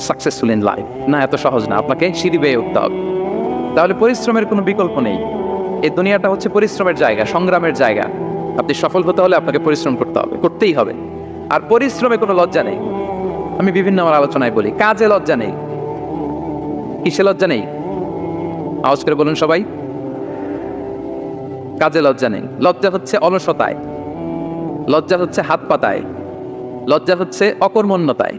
Successful in life না, এত সহজ না। আপনাকে সিঁড়ি বেয়ে উঠতে হবে। তাহলে পরিশ্রমের কোনো বিকল্প নেই। এই দুনিয়াটা হচ্ছে পরিশ্রমের জায়গা, সংগ্রামের জায়গা। আপনি সফল হতে হলে আপনাকে পরিশ্রম করতে হবে, করতেই হবে। আর পরিশ্রমে কোনো লজ্জা নেই। আমি বিভিন্ন আমার আলোচনায় বলি, কাজে লজ্জা নেই। কিসে লজ্জা নেই? আওয়াজ করে বলুন সবাই। কাজে লজ্জা নেই। লজ্জা হচ্ছে অলসতায়। লজ্জা হচ্ছে হাত পাতায়। লজ্জা হচ্ছে অকর্মণ্যতায়।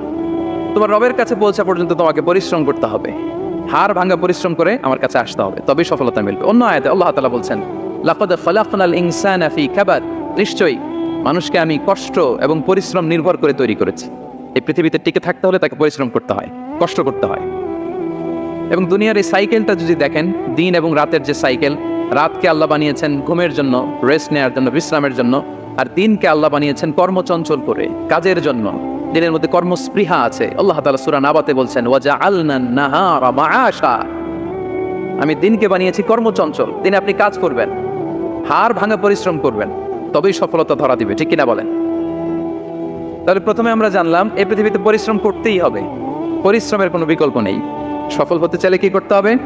তোমার রবের কাছে পৌঁছা পর্যন্ত তোমাকে পরিশ্রম করতে হবে। হাড় ভাঙা পরিশ্রম করে আমার কাছে আসতে হবে। তবেই সফলতা মিলবে। অন্য আয়াতে আল্লাহ তাআলা বলছেন, লাকাদ খালাকনাল ইনসানা ফি কাবাদ। নিশ্চয়ই মানুষকে আমি কষ্ট এবং পরিশ্রম নির্ভর করে তৈরি করেছি। এই পৃথিবীতে টিকে থাকতে হলে তাকে পরিশ্রম করতে হয়, কষ্ট করতে হয়। এবং দুনিয়ার এই সাইকেলটা যদি দেখেন, দিন এবং রাতের যে সাইকেল, রাতকে আল্লাহ বানিয়েছেন ঘুমের জন্য, রেস্ট নেওয়ার জন্য, বিশ্রামের জন্য, আর দিনকে আল্লাহ বানিয়েছেন কর্মচঞ্চল করে, কাজের জন্য। দিনের মধ্যে কর্মস্পৃহা আছে। আল্লাহ তাআলা সূরা নাবাতে বলছেন ওয়াজা মাআশা। আমি দিনকে বানিয়েছি কর্মচঞ্চল। দিনে আপনি কাজ করবেন, হাড় ভাঙা পরিশ্রম করবেন, তবেই সফলতা ধরা দিবে। ঠিক কিনা বলেন? তাহলে প্রথমে আমরা জানলাম এই পৃথিবীতে পরিশ্রম করতেই হবে। পরিশ্রমের কোনো বিকল্প নেই। সফল হতে চাইলে কি করতে হবে?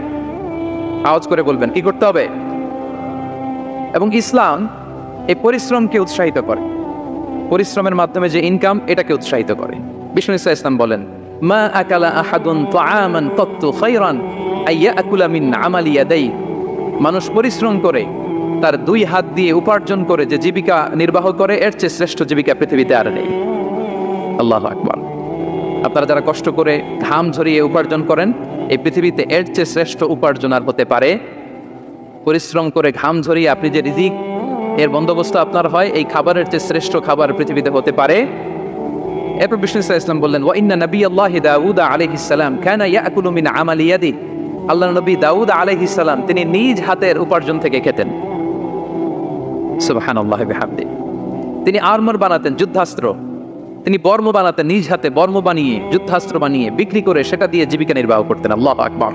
আওয়াজ করে বলবেন, কি করতে হবে? এবং ইসলাম এই পরিশ্রমকে উৎসাহিত করে। পরিশ্রমের মাধ্যমে যে ইনকাম এটাকে উৎসাহিত করে। বিষ্ণু ইসা ইসলাম বলেন, মা আকালা আহাদুন আইয়া মিন মানুষ পরিশ্রম করে, তার দুই হাত দিয়ে উপার্জন করে যে জীবিকা নির্বাহ করে, এর চেয়ে শ্রেষ্ঠ জীবিকা পৃথিবীতে আর নেই। আল্লাহ আকবার। আপনারা যারা কষ্ট করে ঘাম ঝরিয়ে উপার্জন করেন, এই পৃথিবীতে এর চেয়ে শ্রেষ্ঠ উপার্জন আর হতে পারে, পরিশ্রম করে ঘাম ঝরিয়ে আপনি যে রিজিক এর বন্দোবস্ত আপনার হয়, এই খাবারের চেয়ে শ্রেষ্ঠ খাবার পৃথিবীতে হতে পারে। এরপর বিষ্ণু ইসলাম ইসলাম বললেন, ওয়া ইন্না নবী আল্লাহ দাউদ আলাইহিস সালাম কানা ইয়াকুলু মিন আমালি ইয়াদি। আল্লাহ নবী দাউদ আলাইহিস সালাম, তিনি নিজ হাতের উপার্জন থেকে খেতেন। সুবহানাল্লাহি বিহামদি। তিনি আর্মার বানাতেন, যুদ্ধাস্ত্র। তিনি বর্ম বানাতেন, নিজ হাতে বর্ম বানিয়ে, যুদ্ধাস্ত্র বানিয়ে, বিক্রি করে সেটা দিয়ে জীবিকা নির্বাহ করতেন। আল্লাহ আকবার।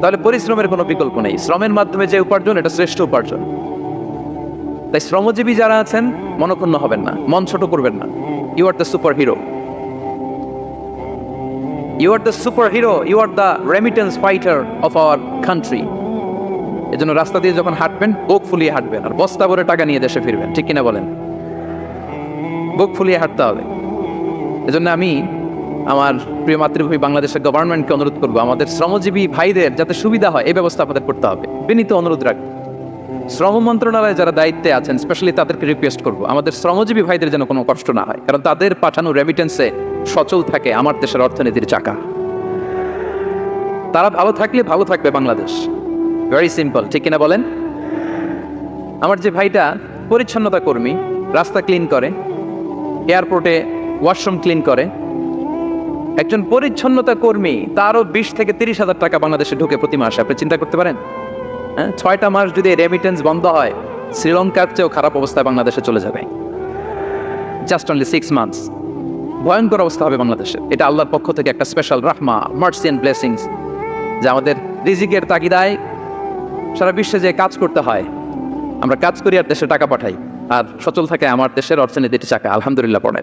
তাহলে পরিশ্রমের কোনো বিকল্প নেই। শ্রমের মাধ্যমে যে উপার্জন, এটা শ্রেষ্ঠ উপার্জন। তাই শ্রমজীবী যারা আছেন, মনক্ষুণ্ণ হবেন না, মন ছোট করবেন না। You are the super hero you are the super hero you are the remittance fighter of our country এজন্য রাস্তা দিয়ে যখন হাঁটবেন, বুক ফুলিয়ে হাঁটবেন, আর বস্তা ভরে টাকা নিয়ে দেশে ফিরবেন, ঠিক কিনা বলেন? বুক ফুলিয়ে হাঁটতে হবে। এজন্য আমি আমার প্রিয় মাতৃভূমি বাংলাদেশের গভর্নমেন্টকে অনুরোধ করব, আমাদের শ্রমজীবী ভাইদের যাতে সুবিধা হয়, এই ব্যবস্থা আমাদের করতে হবে। বিনীত অনুরোধ রাখব। শ্রম মন্ত্রণালয়ে যারা দায়িত্বে আছেন স্পেশালি তাদেরকে রিকোয়েস্ট করব। আমাদের শ্রমজীবী ভাইদের যেন কোনো কষ্ট না হয়, কারণ তাদের পাঠানো রেমিটেন্সে সচল থাকে আমার দেশের অর্থনীতির চাকা। তারা ভালো থাকলে ভালো থাকবে বাংলাদেশ। ভেরি সিম্পল ঠিক কিনা বলেন? আমার যে ভাইটা পরিচ্ছন্নতা কর্মী, রাস্তা ক্লিন করে এয়ারপোর্টে ওয়াশরুম ক্লিন করে, একজন পরিচ্ছন্নতা কর্মী, তারও বিশ থেকে তিরিশ হাজার টাকা বাংলাদেশে ঢুকে প্রতি মাসে। আপনি চিন্তা করতে পারেন? হ্যাঁ? ছয়টা মাস যদি রেমিটেন্স বন্ধ হয়, শ্রীলঙ্কার চেয়েও খারাপ অবস্থায় বাংলাদেশে চলে যাবে। জাস্ট অনলি সিক্স মান্থস ভয়ঙ্কর অবস্থা হবে বাংলাদেশে। এটা আল্লাহর পক্ষ থেকে একটা স্পেশাল রাহমা মার্সি অ্যান্ড ব্লেসিংস যে আমাদের রিজিকের তাগিদায় সারা বিশ্বে যে কাজ করতে হয়, আমরা কাজ করি আর দেশে টাকা পাঠাই। আর সচল থাকে আমার দেশের অর্থনীতিটি চাকা। আলহামদুলিল্লাহ পড়ে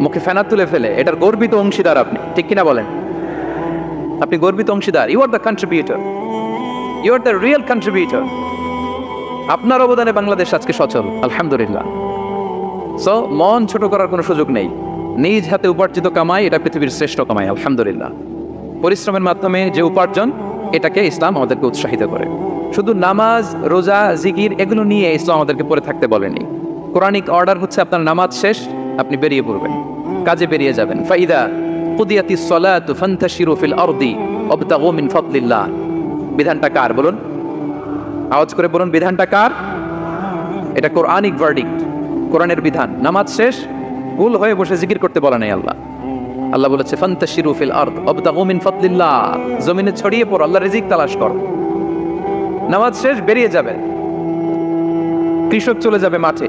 মুখে ফেনা তুলে ফেলে, এটার গর্বিত অংশীদার আপনি। ঠিক কিনা বলেন? আপনি গর্বিত অংশীদার। You are the contributor you are the real contributor আপনার অবদানে বাংলাদেশ আজকে সচল, আলহামদুলিল্লাহ। সো মন ছোট করার কোনো সুযোগ নেই। নিজ হাতে উপার্জিত কামাই, এটা পৃথিবীর শ্রেষ্ঠ কামাই, আলহামদুলিল্লাহ। পরিশ্রমের মাধ্যমে যে উপার্জন, এটাকে ইসলাম আমাদেরকে উৎসাহিত করে। শুধু নামাজ, রোজা, জিকির, এগুলো নিয়ে ইসলাম আমাদেরকে পড়ে থাকতে বলেনি। কোরআনিক অর্ডার হচ্ছে আপনার নামাজ শেষ আপনি বেরিয়ে পড়বেন। কাজে বেরিয়ে যাবেন। ফাইদা কুদিয়াতি সলাতু ফান্তাশিরু ফিল আরদি ওয়াবতাগু মিন ফাদলিল্লাহ। বিধানটা কার বলুন? আওয়াজ করে বলুন, বিধানটা কার? এটা কোরআনিক ভার্ডিক্ট কোরআনের বিধান। নামাজ শেষ, ভুল হয়ে বসে জিকির করতে বলা নেই আল্লাহ। আল্লাহ বলেছে, ফান্তাশিরু ফিল আরদ ওয়াবতাগু মিন ফাদলিল্লাহ। জমিনে ছড়িয়ে পড়ো আল্লাহ রিজিক তালাশ করো। নামাজ শেষ, বেরিয়ে যাবে কৃষক চলে যাবে মাঠে।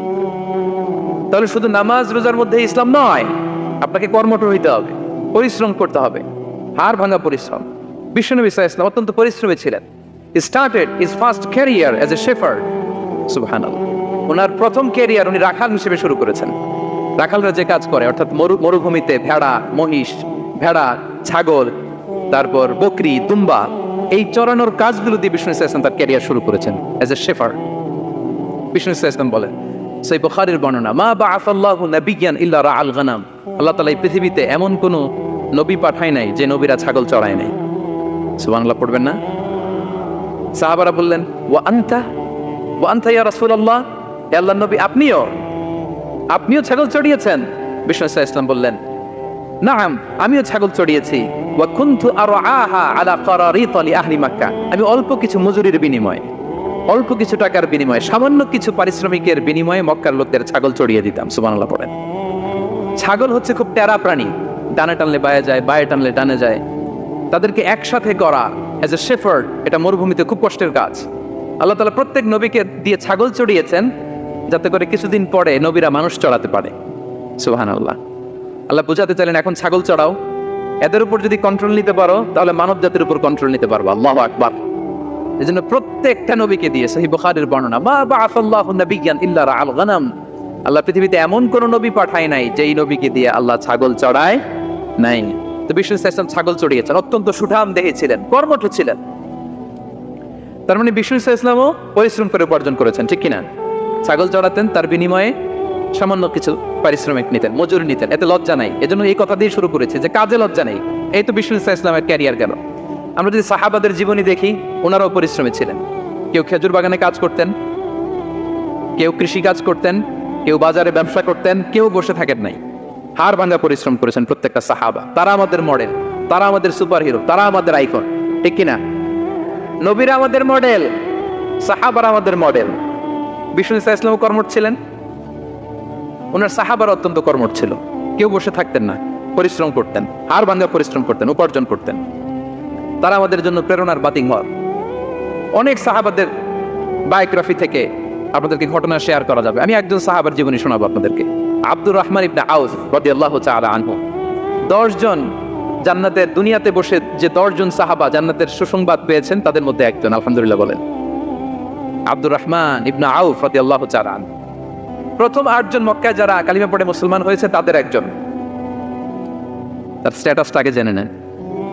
তাহলে শুধু নামাজ, রোজার মধ্যে ইসলাম নয়, আপনাকে কর্মঠ হইতে হবে, পরিশ্রম করতে হবে, হাড় ভাঙা পরিশ্রম। বিশ্বনবী সাহা ইসলাম অত্যন্ত পরিশ্রমী ছিলেন। স্টার্টেড ইজ ফার্স্ট ক্যারিয়ার এ ওনার প্রথম ক্যারিয়ার উনি রাখাল হিসেবে শুরু করেছেন। রাখালরা যে কাজ করে, অর্থাৎ মরু, মরুভূমিতে ভেড়া, মহিষ, ভেড়া, ছাগল, তারপর বকরি, দুম্বা, এই চড়ানোর কাজগুলো দিয়ে বিষ্ণু ইসলাম তার ক্যারিয়ার শুরু করেছেন as a shepherd Bishnu Islam বলেন সেই বুখারীর বর্ণনা, মা বা আফাল্লাহু নাবিয়ান ইল্লা রাআল গানাম। আল্লাহ তাআলা এই পৃথিবীতে এমন কোনো নবী পাঠায় নাই যে নবীরা ছাগল চড়ায় নাই। সুবহানাল্লাহ, পড়বেন না? সাহাবারা বললেন, ওয়া আনতা? ওয়া আনতা ইয়া রাসূলুল্লাহ? হে আল্লাহর নবী, আপনিও? আপনিও ছাগল চড়িয়েছেন? বিষ্ণু ইসলাম বললেন, নাম, আমিও ছাগল চড়িয়েছি। ওয়া কুনতু আরআহা আলা কারারিত লি আহলি মক্কা। আমি অল্প কিছু মজুরির বিনিময়ে অল্প কিছু টাকার বিনিময়ে, সামান্য কিছু পারিশ্রমিকের বিনিময়ে মক্কার লোকদের ছাগল চড়িয়ে দিতাম, সুবহানাল্লাহ পড়েন। ছাগল হচ্ছে খুব টেরা প্রাণী। ডানে টানলে বায়ে যায়, বায়ে টানলে ডানে যায়। তাদেরকে একসাথে করা অ্যাজ এ শেফার্ড এটা মরুভূমিতে খুব কষ্টের কাজ। আল্লাহ তালা প্রত্যেক নবীকে দিয়ে ছাগল চড়িয়েছেন, যাতে করে কিছুদিন পরে নবীরা মানুষ চড়াতে পারে। সুহান আল্লাহ আল্লাহ বুঝাতে চাইলেন, এখন ছাগল চড়াও। এদের উপর যদি কন্ট্রোল নিতে পারো, তাহলে মানব জাতির উপর কন্ট্রোল নিতে পারব। আল্লাহ আকবার। এই জন্য প্রত্যেকটা নবীকে দিয়ে সহি বুখারের বর্ণনা, মা বা আসাল্লাহ নবিজ্ঞান ইল্লা আল গানাম। আল্লাহ পৃথিবীতে এমন কোন নবী পাঠায় নাই যেই নবীকে দিয়ে আল্লাহ ছাগল চড়ায় নাই। তো বিষ্ণু ইসলাম ছাগল চড়িয়েছেন, অত্যন্ত সুঠাম দেহে ছিলেন, কর্মঠ ছিলেন। তার মানে বিষ্ণু ইসলামও পরিশ্রম করে উপার্জন করেছেন, ঠিক কিনা? ছাগল চড়াতেন, তার বিনিময়ে সামান্য কিছু পারিশ্রমিক নিতেন, মজুরি নিতেন, এতে লজ্জা নাই। এজন্য এই কথা দিয়ে শুরু করেছে যে কাজে লজ্জা নেই। এই তো বিষ্ণু ইসলামের ক্যারিয়ার গেল। আমরা যদি সাহাবাদের জীবনী দেখি, ওনারাও পরিশ্রমী ছিলেন। কেউ খেজুর বাগানে কাজ করতেন, কেউ কৃষি কাজ করতেন, কেউ বাজারে ব্যবসা করতেন, কেউ বসে থাকেন নাই। হাড় ভাঙ্গা পরিশ্রম করেছেন প্রত্যেকটা সাহাবা। তারা আমাদের মডেল তারা আমাদের সুপার হিরো তারা আমাদের আইকন ঠিক কিনা? নবীরা আমাদের মডেল সাহাবার আমাদের মডেল বিষ্ণু ইসলাম কর্মঠ ছিলেন। ওনার সাহাবার অত্যন্ত কর্মঠ ছিল। কেউ বসে থাকতেন না, পরিশ্রম করতেন, হাড় ভাঙ্গা পরিশ্রম করতেন, উপার্জন করতেন। তারা আমাদের জন্য প্রেরণার বাতিঘর। অনেক সাহাবাদের বায়োগ্রাফি থেকে আপনাদেরকে ঘটনা শেয়ার করা যাবে। আমি একজন সাহাবার জীবনী শোনাবো আপনাদেরকে। আব্দুর রহমান ইবনে আউস রাদিয়াল্লাহু তাআলা আনহু। দশজন জান্নাতের দুনিয়াতে বসে যে দশজন সাহাবা জান্নাতের সুসংবাদ পেয়েছেন, তাদের মধ্যে একজন, আলহামদুলিল্লাহ বলেন। আব্দুর রহমান ইবনে আউফ রাদিয়াল্লাহু তাআলা আনহু। প্রথম আটজন মক্কায় যারা কালিমা পড়ে মুসলমান হয়েছে, তাদের একজন। তার স্ট্যাটাসটা আগে জেনে নেন।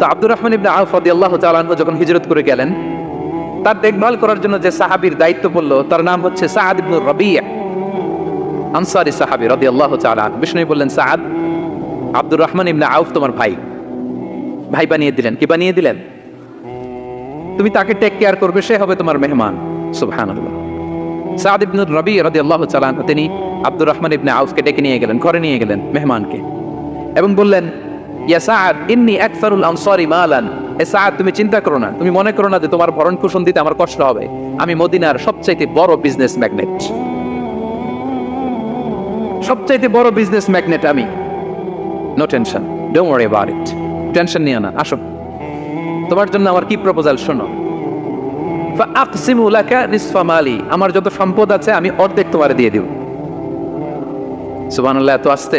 তো আব্দুর রহমান ইবনে আউফ রাদিয়াল্লাহু তাআলা আনহু যখন হিজরত করে গেলেন, তার দেখভাল করার জন্য যে সাহাবীর দায়িত্ব পড়ল, তার নাম হচ্ছে সাআদ ইবনে রাবিয়া আনসারী সাহাবী রাদিয়াল্লাহু তাআলা আনহু। বিষ্ণু বললেন, সাআদ, আব্দুর রহমান ইবনে আউফ তোমার ভাই। ভাই বানিয়ে দিলেন। কি বানিয়ে দিলেন? তুমি তাকে টেক কেয়ার করবে, সে হবে তোমার মেহমান। সুবহানাল্লাহ। সাদ ইবনে রবি রাদিয়াল্লাহু তাআলা আনহু, তিনি আব্দুর রহমান ইবনে আউফকে ডেকে নিয়ে গেলেন, ঘরে নিয়ে গেলেন, মেহমানকে। এবং বললেন তুমি চিন্তা করো না। তুমি মনে করো না যে তোমার ভরণ পোষণ দিতে আমার কষ্ট হবে। আমি মদিনার সবচাইতে বড় বিজনেস ম্যাগনেট সবচাইতে বড় বিজনেস ম্যাগনেট আমি। নো টেনশন টেনশন নিও না, আসো। তোমার জন্য আমার কি প্রপোজাল শোনো। আমার যত সম্পদ আছে আমি অর্ধেক তোমারে দিয়ে দিব। সুবহানাল্লাহ, এত আসতে?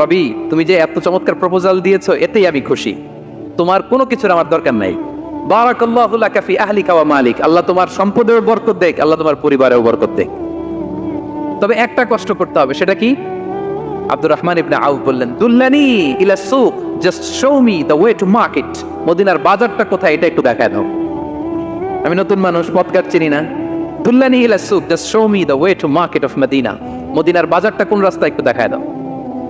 রবি, তুমি যে এত চমৎকার প্রপোজাল দিয়েছ, এতেই আমি খুশি। তোমার কোনো কিছুর আমার দরকার নাই। বারাকাল্লাহু লাকা ফি আহলিকা ওয়া মালিক। আল্লাহ তোমার সম্পদেও বরকত দেখ, আল্লাহ তোমার পরিবারেও বরকত দেখ। তবে একটা কষ্ট করতে হবে, সেটা কি? আব্দুর রহমান ইবনে বললেন, দুল্লানি ইলা সুক just show me the way to market মদিনার বাজারটা কোথায়, এটা একটু দেখায় দাও আমি নতুন মানুষ পথঘাট চিনি না। দুল্লানি ইলা সুক just show me the way to market of Madina মদিনার বাজারটা কোন রাস্তা, একটু দেখায় দাও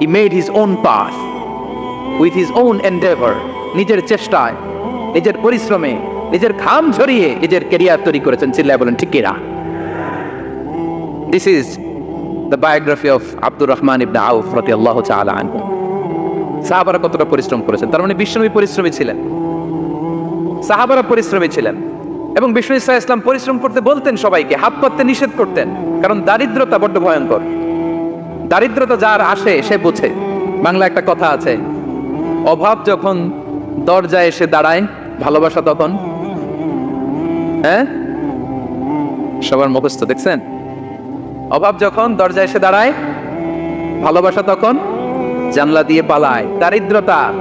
he made his own path with his own endeavour নিজের চেষ্টায়, নিজের পরিশ্রমে, নিজের ঘাম ঝরিয়ে নিজের কেরিয়ার তৈরি করেছেন। চিল্লায় বলেন, ঠিক কিনা this is the biography of Abdur Rahman Ibn Auf রাদিয়াল্লাহু তাআলা আনহু সাহাবারা কতটা পরিশ্রম করেছেন? তার মানে বিশ্বনবী পরিশ্রমী ছিলেন। সাহাবারা পরিশ্রমী ছিলেন। এবং বিষ্ণু ইসলাম পরিশ্রম করতে বলতেন সবাইকে, হাত পাততে নিষেধ করতেন। কারণ দারিদ্রতা বড্ড ভয়ঙ্কর। দারিদ্রতা যার আসে, সে বুঝে। বাংলা একটা কথা আছে, অভাব যখন দরজায় এসে দাঁড়ায়, ভালোবাসা তখন হ্যাঁ? সবার মুখস্থ, দেখছেন? অভাব যখন দরজায় এসে দাঁড়ায়, ভালোবাসা তখন জানলা দিয়ে পালায়। দারিদ্রতা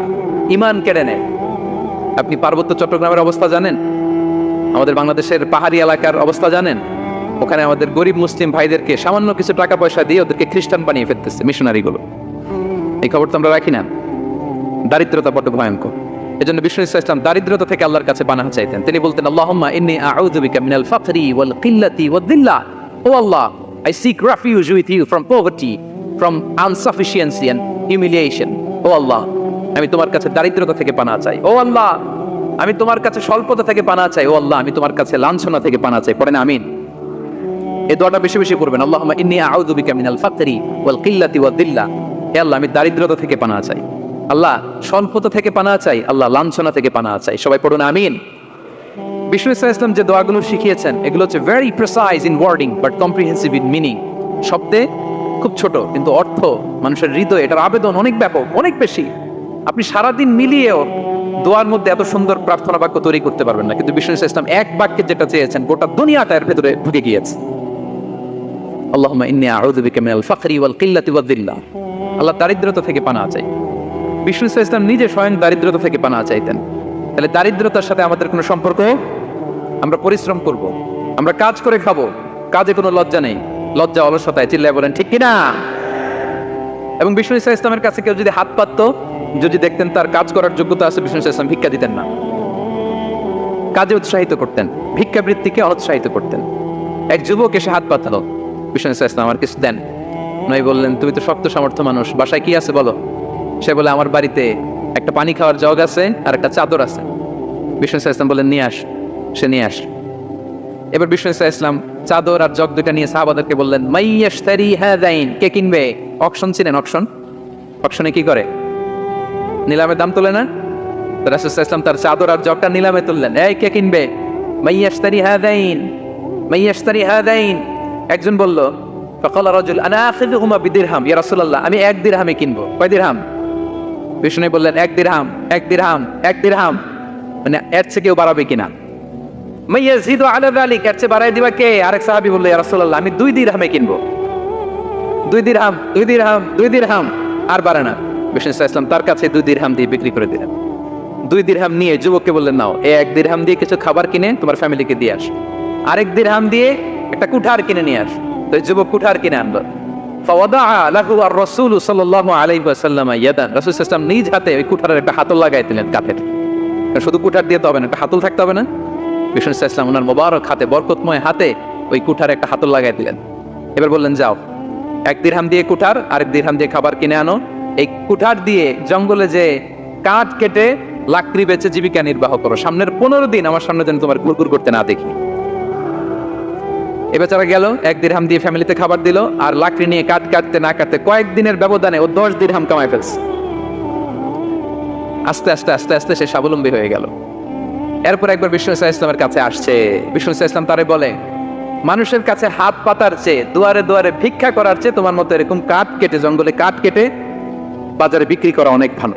ইমান কেড়ে নেয়। আপনি পার্বত্য চট্টগ্রামের অবস্থা জানেন? আমাদের বাংলাদেশের পাহাড়ি এলাকার অবস্থা জানেন? ওখানে আমাদের গরিব মুসলিম ভাইদেরকে সামান্য কিছু টাকা পয়সা দিয়ে ওদেরকে খ্রিস্টান বানিয়ে ফেলতেছে মিশনারিগুলো এই খবর তো আমরা রাখি না। দারিদ্রতা বড্ড ভয়ঙ্কর। এজন্য বিষ্ণু ইসলাম দারিদ্রতা থেকে আল্লাহর কাছে বানা চাইতেন। তিনি বলতেন, আল্লাহুম্মা ইন্নী আউযু বিকা মিনাল ওয়াল কিল্লাতি ওয়াদ দিল্লা O Allah I seek with you from poverty from insufficiency and humiliation ও আল্লাহ, আমি তোমার কাছে দারিদ্রতা থেকে পানা চাই। ও আল্লাহ, আমি তোমার কাছে স্বল্পতা থেকে পানা চাই। ও আল্লাহ, আমি তোমার কাছে লাঞ্ছনা থেকে পানা চাই। পড়েন, আমিন। এই দোয়াটা বেশি বেশি আল্লাহুম্মা ইন্নী মিনাল ফাকরি ওয়াল কিল্লাতি দিল্লা। হে আল্লাহ, আমি দারিদ্রতা থেকে পানা চাই। আল্লাহ স্বল্পতা থেকে পানা চাই। আল্লাহ, লাঞ্ছনা থেকে পানা চাই। সবাই পড়ুন, আমিন। ইসলাম যে দোয়াগুলো শিখিয়েছেন, এগুলো হচ্ছে very precise in wording but comprehensive in meaning শব্দে খুব ছোট, কিন্তু অর্থ, মানুষের হৃদয়, এটার আবেদন অনেক ব্যাপক, অনেক বেশি। আপনি সারাদিন মিলিয়েও দোয়ার মধ্যে এত সুন্দর প্রার্থনা বাক্য তৈরি করতে পারবেন না। কিন্তু বিষ্ণু ইসলাম এক বাক্যে যেটা চেয়েছেন, গোটা দুনিয়াটা এর ভেতরে ঢুকে গিয়েছে। আল্লাহ দারিদ্রতা থেকে পানা চাই। ইসলাম নিজে স্বয়ং দারিদ্রতা থেকে পানা চাইতেন। তাহলে দারিদ্রতার সাথে আমাদের কোনো সম্পর্ক? আমরা পরিশ্রম করব। আমরা কাজ করে খাব। কাজে কোনো লজ্জা নেই। লজ্জা অলসতায় চিল্লায় বলেন, ঠিক কিনা? এবং বিষ্ণু ইসা ইসলামের কাছে কেউ যদি হাত পাতত, যদি দেখতেন তার কাজ করার যোগ্যতা আছে ইসা ইসলাম ভিক্ষা দিতেন না। কাজে উৎসাহিত করতেন। ভিক্ষাবৃত্তিকে অনুৎসাহিত করতেন। এক যুবক এসে হাত পাতালো। বিষ্ণু ইসা ইসলাম আমার কিছু দেন। নয় বললেন, তুমি তো শক্ত সামর্থ্য মানুষ, বাসায় কি আছে বলো? সে বলে, আমার বাড়িতে একটা পানি খাওয়ার জগ আছে আর একটা চাদর আছে। বিষ্ণু ইসা ইসলাম বললেন, নিয়ে আস। সে নিয়ে আস এবার বিষ্ণু ইসা ইসলাম চাদর আর জগ দুইটা নিয়ে সাহাবাদেরকে বললেন মাইয়াশতারি হাদাইন কে কিনবে? অকশন ছিলেন অকশন? অকশনে কি করে? নিলামের দাম তোলে না রাসূল সাল্লাল্লাহু তার চাদর আর জগটা নিলামে তুললেন, এই কে কিনবে? মাইয়াশতারি হাদাইন মাইয়াশতারি হাদাইন একজন বলল, ফকাল রাজুল, আনা আখিদু হুমা বিদিরহাম, ইয়া রাসূলুল্লাহ, আমি এক দিরহামে কিনবো। কয় দিরহাম? বিষ্ণু বললেন, এক দিরহাম এক দিরহাম এক দিরহাম। মানে এর থেকে কেউ বাড়াবে কিনা? আলা যালিক এর চেয়ে দিবা কে? আরেক সাহাবী ইয়া রাসূলুল্লাহ, আমি দুই দিরহামে কিনবো। দুই দিরহাম দুই দিরহাম দুই দিরহাম। আর বাড়ে না। বিষ্ণু ইসলাম তার কাছে দুই দিরহাম দিয়ে বিক্রি করে দিলেন। দুই দিরহাম নিয়ে যুবককে বললেন, নাও এক দিরহাম দিয়ে কিছু খাবার কিনে তোমার ফ্যামিলিকে দিয়ে আস। আরেক দিরহাম দিয়ে একটা কুঠার কিনে নিয়ে আস। তো যুবক কুঠার কিনে আনলো। হাতল লাগাই দিলেন দিয়ে কুঠার এবার বললেন, যাও, এক দিরহাম দিয়ে কুঠার দিরহাম দিয়ে খাবার কিনে আনো। এই কুঠার দিয়ে জঙ্গলে যে কাঠ কেটে লাকড়ি বেচে জীবিকা নির্বাহ করো। সামনের পনেরো দিন আমার সামনে যেন তোমার কুরকুর করতে না দেখি। এ বেচারা গেল, এক দিরহাম দিয়ে ফ্যামিলিতে খাবার দিল আর লাকড়ি নিয়ে কাট কাটতে না কাটতে কয়েক দিনের ব্যবধানে ও দশ দিরহাম কামাই ফেলছে। আস্তে আস্তে আস্তে আস্তে সে স্বাবলম্বী হয়ে গেল। এরপর একবার বিষ্ণু ইসা ইসলামের কাছে আসছে। বিষ্ণু ইসা ইসলাম তারে বলে, মানুষের কাছে হাত পাতার চেয়ে দুয়ারে দুয়ারে ভিক্ষা করার চেয়ে তোমার মতো এরকম কাঠ কেটে, জঙ্গলে কাঠ কেটে বাজারে বিক্রি করা অনেক ভালো।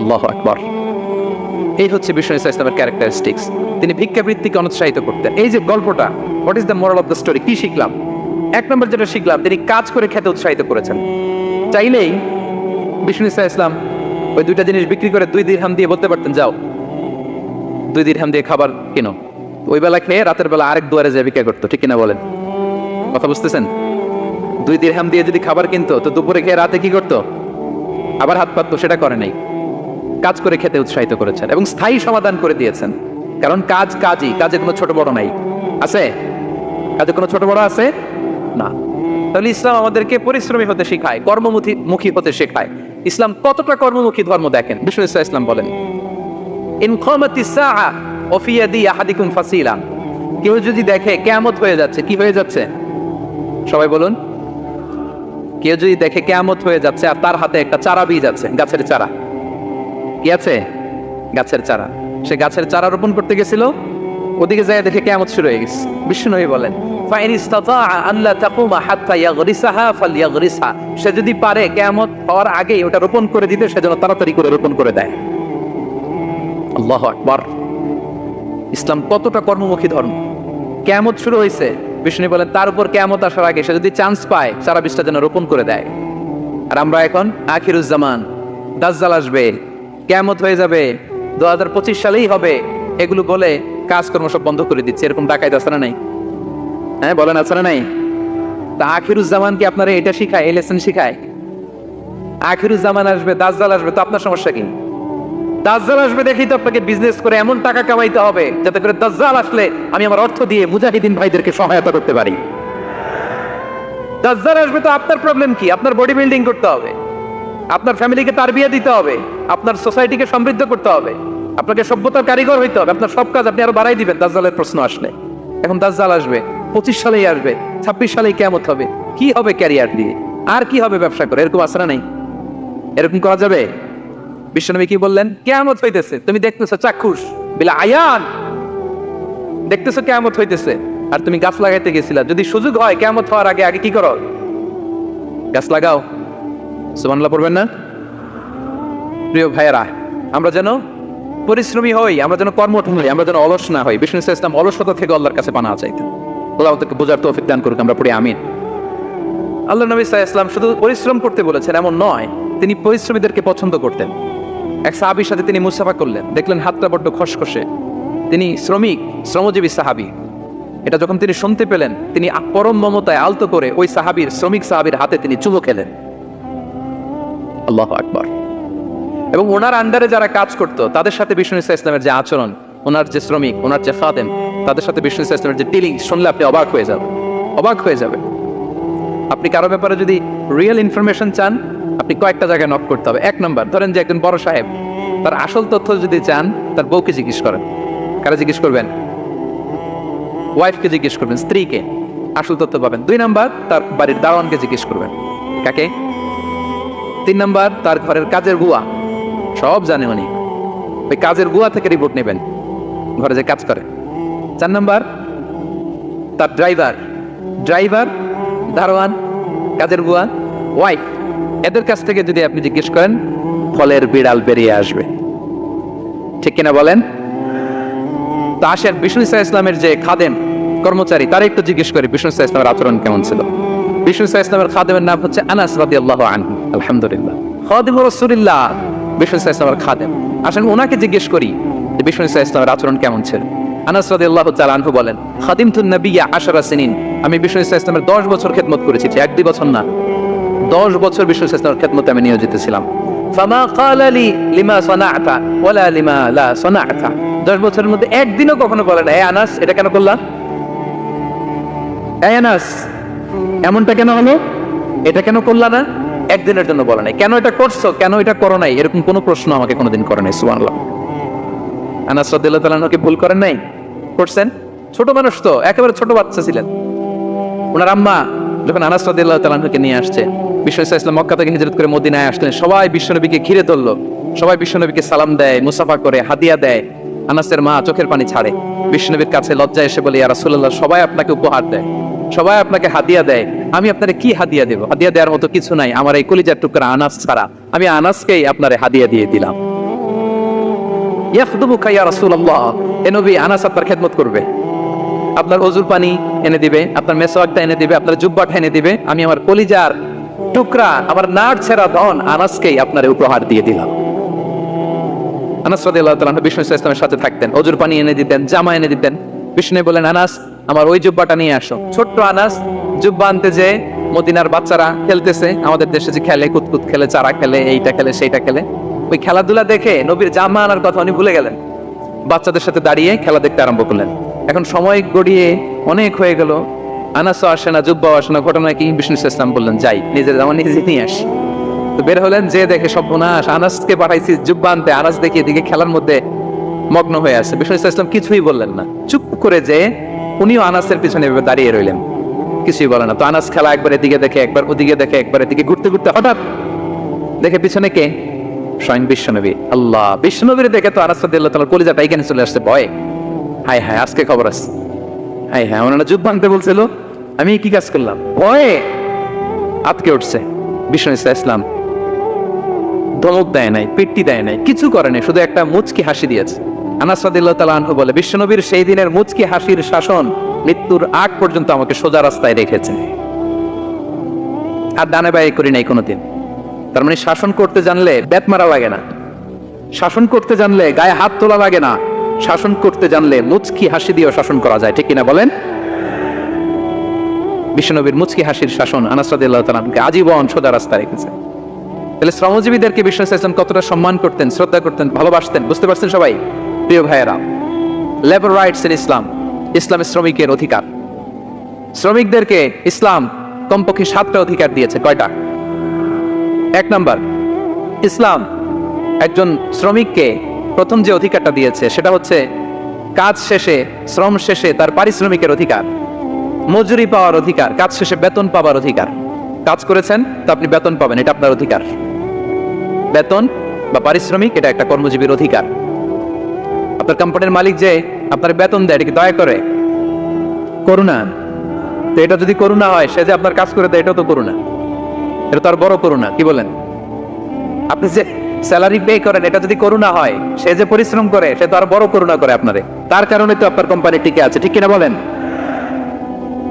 আল্লাহ আকবার। এই হচ্ছে বিষ্ণু ইসা ইসলামের ক্যারেক্টারিস্টিক্স তিনি ভিক্ষাবৃত্তিকে অনুৎসাহিত করতেন। এই যে গল্পটা what is the moral of the story কি শিখলাম? এক নম্বর যেটা শিখলাম, তিনি কাজ করে খেতে উৎসাহিত করেছেন। চাইলেই বিষ্ণু ইসা ইসলাম ওই দুইটা জিনিস বিক্রি করে দুই দিরহাম দিয়ে বলতে পারতেন, যাও, দুই দিরহাম দিয়ে খাবার কিনো। ওই বেলা খেয়ে রাতের বেলা আরেক দুয়ারে যায় ভিক্ষা করতো, ঠিক কিনা বলেন? কথা বুঝতেছেন? দুই দিরহাম দিয়ে যদি খাবার কিনতো, তো দুপুরে খেয়ে রাতে কি করতো? আবার হাত পাততো, সেটা করে নাই। কাজ করে খেতে উৎসাহিত করেছেন এবং স্থায়ী সমাধান করে দিয়েছেন। কারণ কাজ কাজই, কাজে কোনো ছোট বড় নাই। আছে? কাজে কোনো ছোট বড় আছে? না। তাহলে ইসলাম আমাদেরকে পরিশ্রমী হতে শেখায়, কর্মমুখী, মুখী হতে শেখায়। ইসলাম কতটা কর্মমুখী ধর্ম দেখেন? ইসলাম বলেন কেউ যদি দেখে কিয়ামত হয়ে যাচ্ছে, কি হয়ে যাচ্ছে? সবাই বলুন। কেউ যদি দেখে কিয়ামত হয়ে যাচ্ছে আর তার হাতে একটা চারা বীজ আছে, গাছের চারা। কি আছে? গাছের চারা। সে গাছের চারা রোপণ করতে গেছিল? ওদিকে যায় দেখে কেমন শুরু হয়ে গেছে। বিষ্ণু বলেন সে যদি পারে কিয়ামত হওয়ার ওটা রোপণ করে দিতে, সে যেন তাড়াতাড়ি করে রোপণ করে দেয়। আল্লাহু আকবার। ইসলাম কতটা কর্মমুখী ধর্ম। কেয়ামত শুরু হয়েছে, বিষ্ণু বলেন, তার উপর কেয়ামত আসার আগে সে যদি চান্স পায়, সারা বিশটা যেন রোপণ করে দেয়। আর আমরা এখন আখিরুজ্জামান, দাজ্জাল আসবে, কেয়ামত হয়ে যাবে, দু হাজার পঁচিশ সালেই হবে, এগুলো বলে কাজকর্ম সব বন্ধ করে দিচ্ছে, এরকম ডাকাইত আছে না নাই? হ্যাঁ বলেন, আছে না নাই? তা আখিরুজ্জামান কি আপনারা এটা শিখায়, এই লেসন শিখায়? আখিরুজ্জামান আসবে, দাজ্জাল আসবে, তো আপনার সমস্যা কি? দাজ্জাল আসবে দেখেই তো আপনাকে বিজনেস করে এমন টাকা কামাইতে হবে, যাতে করে দাজ্জাল আসলে আমি আমার অর্থ দিয়ে মুজাহিদিন ভাইদেরকে সহায়তা করতে পারি। দাজ্জাল আসবে তো আপনার প্রবলেম কি? আপনার বডি বিল্ডিং করতে হবে। আপনার ফ্যামিলিকে তার বিয়ে দিতে হবে। আপনার সোসাইটিকে সমৃদ্ধ করতে হবে। আপনাকে সভ্যতার কারিগর হইতে হবে, আপনার সব কাজ আপনি আরও বাড়াই দিবেন, দাজ্জালের প্রশ্ন আসলে। এখন দাজ্জাল আসবে, পঁচিশ সালেই আসবে, ছাব্বিশ সালেই কেমত হবে। কি হবে ক্যারিয়ার দিয়ে? আর কি হবে ব্যবসা করে? এরকম আসরা নেই? এরকম করা যাবে? বিশ্বনবী কি বললেন? কেয়ামত হইতেছে, তুমি দেখতেছো চাক্ষুষ, বিলা আয়ান। দেখতেছো কেয়ামত হইতেছে, আর তুমি গাছ লাগাইতে গেছিলা। যদি সুযোগ হয় কেয়ামত হওয়ার আগে আগে কি করো? গাছ লাগাও। সুবহানাল্লাহ পড়বেন না? প্রিয় ভাইয়েরা, আমরা যেন পরিশ্রমী হই, আমরা যেন কর্মঠ হই, আমরা যেন অলস না হই। বিষ্ণু ইসলাম অলসতা থেকে আল্লাহর কাছে পানা চাইতেন। আল্লাহ আমাদেরকে বোঝার তৌফিক দান করুক, আমরা পড়ি আমিন। আল্লাহ নবী ইসলাম শুধু পরিশ্রম করতে বলেছেন, এমন নয়, তিনি পরিশ্রমীদেরকে পছন্দ করতেন। এক সাহাবীর সাথে তিনি মুসাফা করলেন, দেখলেন হাতটা বড্ড খসখসে। তিনি শ্রমিক, শ্রমজীবী সাহাবি। এটা যখন তিনি শুনতে পেলেন, তিনি পরম মমতায় আলতো করে ওই সাহাবীর, শ্রমিক সাহাবীর হাতে তিনি চুমো খেলেন। আল্লাহ আকবার। এবং ওনার আন্ডারে যারা কাজ করত, তাদের সাথে বিষ্ণু ইসা ইসলামের যে আচরণ, ওনার যে শ্রমিক, ওনার যে ফাদেম তাদের সাথে বিষ্ণু ইসা ইসলামের যে ডিলিং শুনলে আপনি অবাক হয়ে যাবেন। অবাক হয়ে যাবে আপনি কারও ব্যাপারে যদি রিয়েল ইনফরমেশন চান, আপনি কয়েকটা জায়গায় নক করতে হবে। এক নম্বর ধরেন যে একজন বড় সাহেব, তার আসল তথ্য যদি চান, তার বউকে জিজ্ঞেস করেন। কারা জিজ্ঞেস করবেন? ওয়াইফকে জিজ্ঞেস করবেন, স্ত্রীকে। আসল তথ্য পাবেন। দুই নাম্বার তার বাড়ির দারোয়ানকে জিজ্ঞেস করবেন। কাকে? তিন নাম্বার তার ঘরের কাজের গুয়া সব জানে উনি। ওই কাজের গুয়া থেকে রিপোর্ট নেবেন। ঘরে যে কাজ করে। চার নাম্বার, তার ড্রাইভার ড্রাইভার দারোয়ান, কাজের বুয়া ওয়াইফ এদের কাছ থেকে যদি আপনি জিজ্ঞেস করেন, ফলের বিড়াল বেরিয়ে আসবে। ঠিক কিনা বলেন? তো আসেন বিষ্ণু ইসা ইসলামের যে খাদেম কর্মচারী, তারা একটু জিজ্ঞেস করে বিষ্ণু ইসা ইসলামের আচরণ কেমন ছিল। বিষ্ণু ইসা ইসলামের খাদেমের নাম হচ্ছে আনাস রাদিয়াল্লাহু আনহু, আলহামদুলিল্লাহ। খাদিম রাসূলুল্লাহ। বিষ্ণু খাদেম। আসেন ওনাকে জিজ্ঞেস করি যে আচরণ কেমন ছিল? আনহু বলেন আশারা সিনিন। আমি ইসলামের 10 বছর খেদমত করেছি, এক দুই বছর না। 10 বছর খেদমতে আমি নিয়োজিত ছিলাম। ফামা ক্বালা লি লিমা সানা'তা ওয়ালা লিমা লা সানা'তা 10 বছরের মধ্যে একদিনও কখনো বলে না, এ আনাস, এটা কেন করলা এই আনাস, এমনটা কেন হলো? এটা কেন করলা না? একদিনের জন্য বলে নাই। কেন এটা করছ? কেন এটা করো নাই? এরকম কোনো প্রশ্ন আমাকে কোনোদিন করে নাই, সুবহানাল্লাহ। আনাস রাদিয়াল্লাহু তাআলা ভুল করেন নাই? করছেন? ছোট মানুষ তো, একেবারে ছোট বাচ্চা ছিলেন। ওনার আম্মা যখন আনাস রাদিয়াল্লাহু তাআলাকে নিয়ে আসছে, বিশ্ব ইসলাম মক্কা থেকে হিজরত করে মদিনায় আসলেন। সবাই বিশ্বনবীকে ঘিরে ধরলো। সবাই বিশ্বনবীকে সালাম দেয়, মুসাফা করে, হাদিয়া দেয়। আনাসের মা চোখের পানি ছাড়ে। বিশ্বনবীর কাছে লজ্জা এসে বলে, ইয়া সবাই আপনাকে উপহার দেয়। সবাই আপনাকে হাদিয়া দেয়। আমি আপনারে কি হাদিয়া দেব? হাদিয়া দেওয়ার মতো কিছু নাই। আমার এই কলিজার টুকরা আনাস ছাড়া আমি আনাসকেই আপনারে হাদিয়া দিয়ে দিলাম। ইয়াখদুমুকা ইয়া রাসূলুল্লাহ। এ আনাস আপনার খেদমত করবে। আপনার অজুর পানি এনে দিবে, আপনার মেসওয়াকটা এনে দিবে, আপনার জুব্বাটা এনে দিবে। আমি আমার কলিজার টুকরা, আমার নাট ছেঁড়া ধন আনাসকেই আপনার উপহার দিয়ে দিলাম। আনাস রাদিয়াল্লাহু তাআলা বিষ্ণু ইসলামের সাথে থাকতেন। অজুর পানি এনে দিতেন, জামা এনে দিতেন। বিষ্ণু বলেন আনাস, আমার ওই জুব্বাটা নিয়ে আসো। ছোট্ট আনাস জুব্বা আনতে যে মদিনার বাচ্চারা খেলতেছে, আমাদের দেশে যে খেলে, কুতকুত খেলে, চারা খেলে, এইটা খেলে, সেইটা খেলে। ওই খেলাধুলা দেখে নবীর জামা আনার কথা উনি ভুলে গেলেন। বাচ্চাদের সাথে দাঁড়িয়ে খেলা দেখতে আরম্ভ করলেন। এখন সময় গড়িয়ে অনেক হয়ে গেল। আনাসও আসে না, জুব্বাও আসে না। ঘটনা কি? বিষ্ণু ইসলাম বললেন, যাই, নিজের জামা নিজে নিয়ে আসি। তো বের হলেন, যে দেখে সর্বনাশ। আনাসকে পাঠাইছি জুব্বা আনতে। আনাস দেখে এদিকে খেলার মধ্যে মগ্ন হয়ে আছে। বিষ্ণু ইসলাম কিছুই বললেন না। চুপ করে যে উনিও আনাসের পিছনে দাঁড়িয়ে রইলেন। কিছুই বলে না। তো আনাস খেলা একবার এদিকে দেখে, একবার ওদিকে দেখে, একবার এদিকে ঘুরতে ঘুরতে হঠাৎ দেখে পিছনে কে? স্বয়ং বিশ্বনবী। আল্লাহ! বিশ্বনবীর দেখে তো আনাস রাদিয়াল্লাহু তাআলার কলিজাটা এখানে চলে আসছে। ভয়। হাই হাই আজকে খবর আছে। হাই হাই ওনারা যুদ্ধ ভাঙতে বলছিল, আমি কি কাজ করলাম? ভয়ে আতকে উঠছে বিষ্ণু ইসলাম ধমক দেয় নাই, পেট্টি দেয় নাই, কিছু করে নাই, শুধু একটা মুচকি হাসি দিয়েছে। আনাস রাদিয়াল্লাহু আনহু বলে, বিশ্বনবীর সেই দিনের মুচকি হাসির শাসন মৃত্যুর আগ পর্যন্ত আমাকে সোজা রাস্তায় আর ডানে করি নাই কোনোদিন। তার মানে শাসন করতে জানলে ব্যাত মারা লাগে না। শাসন করতে জানলে গায়ে হাত তোলা লাগে না। শাসন করতে জানলে মুচকি হাসি দিয়েও শাসন করা যায়, ঠিক কিনা বলেন? বিশ্বনবীর মুচকি হাসির শাসন আনাস রাদিয়াল্লাহু আজীবন সোজা রাস্তায় রেখেছে। তাহলে শ্রমজীবীদেরকে বিশ্ব ইসলাম কতটা সম্মান করতেন, শ্রদ্ধা করতেন, ভালোবাসতেন, বুঝতে পারছেন সবাই? প্রিয় ভাইয়েরা লেবার রাইটস ইন ইসলাম ইসলামের শ্রমিকের অধিকার। শ্রমিকদেরকে ইসলাম কমপক্ষে সাতটা অধিকার দিয়েছে, কয়টা? এক নাম্বার, ইসলাম একজন শ্রমিককে প্রথম যে অধিকারটা দিয়েছে, সেটা হচ্ছে কাজ শেষে, শ্রম শেষে তার পারিশ্রমিকের অধিকার, মজুরি পাওয়ার অধিকার, কাজ শেষে বেতন পাওয়ার অধিকার। কাজ করেছেন, তো আপনি বেতন পাবেন, এটা আপনার অধিকার। বেতন বা পারিশ্রমিক, এটা একটা কর্মজীবীর অধিকার। আপনার কোম্পানির মালিক যে আপনার বেতন দেয়, এটা কি দয়া করে? করুণা। তো এটা যদি করুণা হয়, সে যে আপনার কাজ করে দেয়, এটাও তো করুণা। এটা তো আর বড় করুণা, কি বলেন? আপনি যে স্যালারি পে করেন, এটা যদি করুণা হয়, সে যে পরিশ্রম করে, সে তো আর বড় করুণা করে আপনারে। তার কারণে তো আপনার কোম্পানি টিকে আছে, ঠিক কিনা বলেন?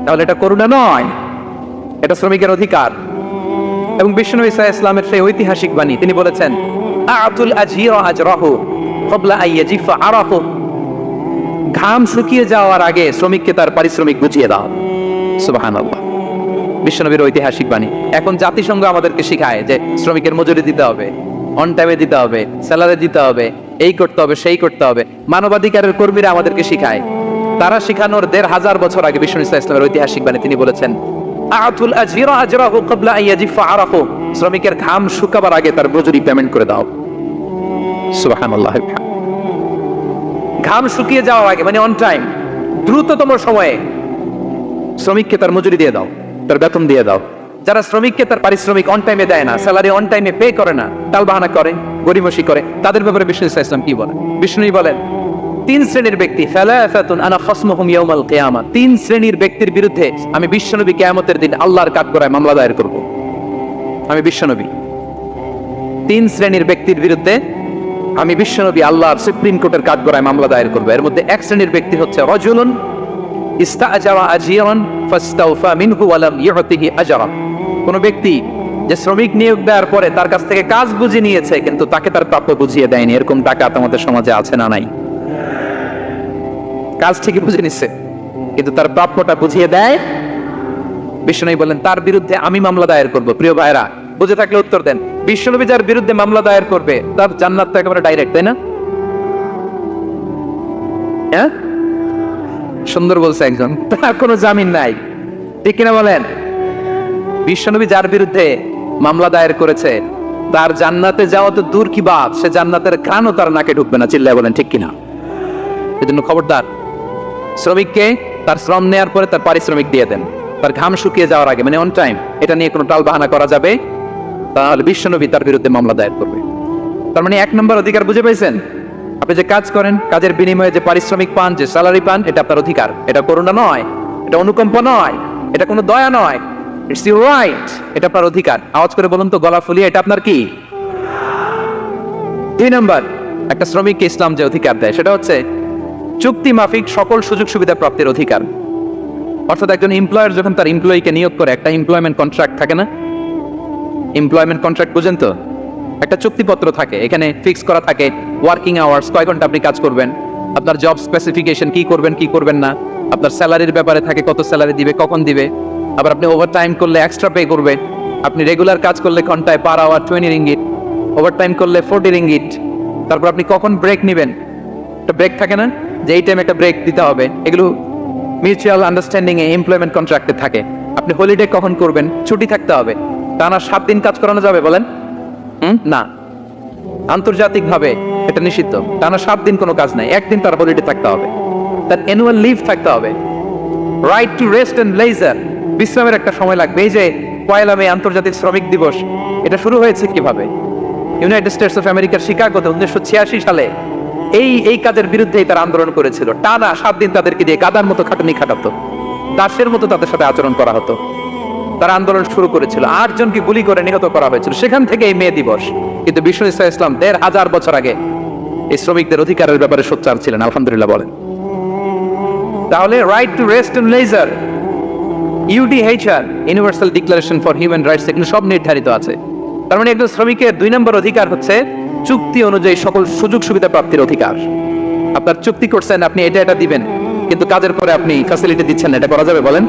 তাহলে এটা করুণা নয়, এটা শ্রমিকের অধিকার। এবং বিষ্ণু ইসা ইসলামের সেই ঐতিহাসিক বাণী, তিনি বলেছেন আতুল আজির আজরাহু কবলা আইয়াজিফা আরাহু ঘাম শুকিয়ে যাওয়ার আগে শ্রমিককে তার পারিশ্রমিক বুঝিয়ে দাও। সুবহানাল্লাহ। বিশ্বনবীর ঐতিহাসিক বাণী। এখন জাতিসংঘ আমাদেরকে শিখায় যে শ্রমিকের মজুরি দিতে হবে অন টাইমে দিতে হবে স্যালারি দিতে হবে, এই করতে হবে, সেই করতে হবে। মানবাধিকারের কর্মীরা আমাদেরকে শিখায়। তারা শিখানোর দেড় হাজার বছর আগে বিষ্ণু ইসলাম ইসলামের ঐতিহাসিক বাণী, তিনি বলেছেন আতুল আজিরা আজরাহু ক্বাবলা আন ইয়াজিফা আরাহু শ্রমিকের ঘাম শুকাবার আগে তার মজুরি পেমেন্ট করে দাও। সুবহানাল্লাহ। ঘাম শুকিয়ে যাওয়ার আগে মানে অন টাইম দ্রুততম সময়ে শ্রমিককে তার মজুরি দিয়ে দাও, তার বেতন দিয়ে দাও। যারা শ্রমিককে তার পারিশ্রমিক অন টাইমে দেয় না স্যালারি অন টাইমে পে করে না টাল বাহানা করে গরিমসি করে, তাদের ব্যাপারে বিষ্ণু ইসা ইসলাম কি বলেন? বিষ্ণুই বলেন তিন শ্রেণির ব্যক্তি তিন শ্রেণির ব্যক্তির বিরুদ্ধে আমি বিশ্বনবী কিয়ামতের দিন আল্লাহর করায় মামলা দায়ের করব। আমি বিশ্বনবী। তিন শ্রেণির ব্যক্তির বিরুদ্ধে আমি বিশ্বনবী আল্লাহর সুপ্রিম কোর্টের কাঠগড়ায় মামলা দায়ের করব। এর মধ্যে এক শ্রেণির ব্যক্তি হচ্ছে রজুলুন কোন ব্যক্তি যে শ্রমিক নিয়োগ দেওয়ার পরে তার কাছ থেকে কাজ বুঝে নিয়েছে, কিন্তু তাকে তার প্রাপ্য বুঝিয়ে দেয়নি। এরকম টাকা আমাদের সমাজে আছে না নাই? কাজ ঠিকই বুঝে নিচ্ছে কিন্তু তার প্রাপ্যটা বুঝিয়ে দেয়। বিষ্ণু বলেন তার বিরুদ্ধে আমি মামলা দায়ের করব। প্রিয় ভাইরা বুঝে থাকলে উত্তর দেন। বিশ্বনবী যার বিরুদ্ধে মামলা দায়ের করবে, তার জান্নাত তো একেবারে ডাইরেক্ট তাই না? হ্যাঁ? সুন্দর বলছে একজন, তার কোনো জামিন নাই। ঠিক কিনা বলেন? বিশ্বনবী যার বিরুদ্ধে মামলা দায়ের করেছে, তার জান্নাতে যাওয়া তো দূর কি বাপ? সে জান্নাতের কানও তার নাকে ঢুকবে না, চিল্লায় বলেন, ঠিক কিনা? এজন্য খবরদার শ্রমিককে তার শ্রম নেয়ার পরে তার পারিশ্রমিক দিয়ে দেন। তার ঘাম শুকিয়ে যাওয়ার আগে মানে অন টাইম এটা নিয়ে কোনো টাল বাহানা করা যাবে? তাহলে বিশ্বনবী তার বিরুদ্ধে মামলা দায়ের করবে। তার মানে এক নম্বর অধিকার বুঝে পেয়েছেন আপনি যে কাজ করেন, কাজের বিনিময়ে যে পারিশ্রমিক পান, যে স্যালারি পান, এটা আপনার অধিকার। এটা করুণা নয়, এটা অনুকম্প নয়, এটা কোনো দয়া নয়। ইটস ইউ রাইট এটা আপনার অধিকার। আওয়াজ করে বলুন তো, গলা ফুলিয়ে, এটা আপনার কি? দুই নম্বর, একটা শ্রমিককে ইসলাম যে অধিকার দেয়, সেটা হচ্ছে চুক্তি মাফিক সকল সুযোগ সুবিধা প্রাপ্তির অধিকার। অর্থাৎ একজন এমপ্লয়ার যখন তার এমপ্লয়িকে নিয়োগ করে, একটা এমপ্লয়মেন্ট কন্ট্রাক্ট থাকে না? এমপ্লয়মেন্ট কন্ট্রাক্ট বুঝেন তো? একটা চুক্তিপত্র থাকে, এখানে ফিক্স করা থাকে ওয়ার্কিং আওয়ার্স কয় ঘণ্টা আপনি কাজ করবেন? আপনার জব স্পেসিফিকেশন কি করবেন কি করবেন না? আপনার স্যালারির ব্যাপারে থাকে, কত স্যালারি দিবে, কখন দিবে? আবার আপনি ওভার টাইম করলে এক্সট্রা পে করবে। আপনি রেগুলার কাজ করলে ঘন্টায় per hour twenty ringgit overtime করলে ফোর্টি রিঙ্গিট তারপর আপনি কখন ব্রেক নেবেন? একটা ব্রেক থাকে না? যে এই টাইমে একটা ব্রেক দিতে হবে, এগুলো মিউচুয়াল আন্ডারস্ট্যান্ডিং এ এমপ্লয়মেন্ট কন্ট্রাক্টে থাকে। আপনি হলিডে কখন করবেন, ছুটি থাকতে হবে। টানা সাত দিন কাজ করানো যাবে বলেন? হুম? না। আন্তর্জাতিকভাবে এটা নিষিদ্ধ। টানা সাত দিন কোনো কাজ নাই, একদিন তার হলিডে থাকতে হবে। তার অ্যানুয়াল লিভ থাকতে হবে। Right to rest and leisure বিশ্রামের একটা সময় লাগবে। এই যে পয়লা মে আন্তর্জাতিক শ্রমিক দিবস, এটা শুরু হয়েছে কীভাবে? ইউনাইটেড স্টেটস অফ আমেরিকার শিকাগোতে উনিশশো ছিয়াশি সালে এই এই কাজের বিরুদ্ধেই তারা আন্দোলন করেছিল। টানা সাত দিন তাদেরকে দিয়ে গাদার মতো খাটুনি খাটাতো। দাসের মতো তাদের সাথে আচরণ করা হতো। তারা আন্দোলন শুরু করেছিল। আট জনকে গুলি করে নিহত করা হয়েছিল? সেখান থেকে এই মে দিবস। কিন্তু বিষ্ণু ইসা ইসলাম দেড় হাজার বছর আগে এই শ্রমিকদের অধিকারের ব্যাপারে সোচ্চার ছিলেন, আলহামদুলিল্লাহ বলেন। তাহলে right to rest and leisure UDHR universal declaration for human rights এগুলো সব নির্ধারিত আছে। তার মানে একজন শ্রমিকের দুই নম্বর অধিকার হচ্ছে চুক্তি অনুযায়ী সকল সুযোগ সুবিধা প্রাপ্তির অধিকার। আপনার চুক্তি করছেন, আপনি এটা এটা দিবেন, কিন্তু কাজের পরে আপনি ফ্যাসিলিটি দিচ্ছেন এটা করা যাবে বলেন?